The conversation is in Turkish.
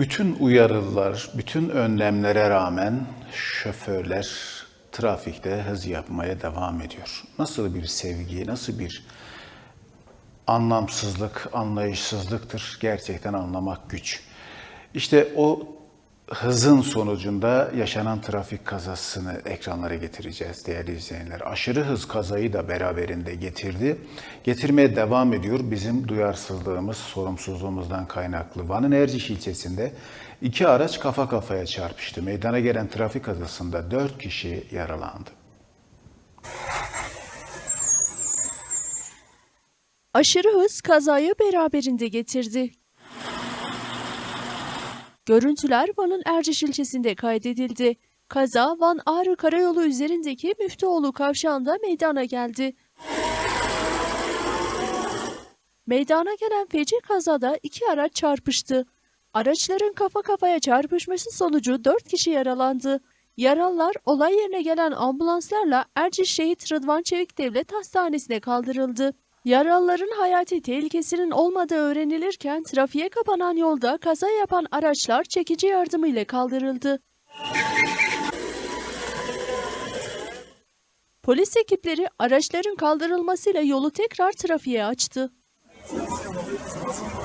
Bütün uyarılar, bütün önlemlere rağmen şoförler trafikte hız yapmaya devam ediyor. Nasıl bir sevgi, nasıl bir anlamsızlık, anlayışsızlıktır gerçekten anlamak güç. İşte o hızın sonucunda yaşanan trafik kazasını ekranlara getireceğiz değerli izleyenler. Aşırı hız kazayı da beraberinde getirdi. Getirmeye devam ediyor. Bizim duyarsızlığımız, sorumsuzluğumuzdan kaynaklı. Van'ın Erciş ilçesinde iki araç kafa kafaya çarpıştı. Meydana gelen trafik kazasında dört kişi yaralandı. Aşırı hız kazayı beraberinde getirdi. Görüntüler Van'ın Erciş ilçesinde kaydedildi. Kaza Van Ağrı Karayolu üzerindeki Müftüoğlu kavşağında meydana geldi. Meydana gelen feci kazada iki araç çarpıştı. Araçların kafa kafaya çarpışması sonucu dört kişi yaralandı. Yaralılar olay yerine gelen ambulanslarla Erciş Şehit Rıdvan Çevik Devlet Hastanesi'ne kaldırıldı. Yaralıların hayati tehlikesinin olmadığı öğrenilirken trafiğe kapanan yolda kaza yapan araçlar çekici yardımıyla kaldırıldı. Polis ekipleri araçların kaldırılmasıyla yolu tekrar trafiğe açtı.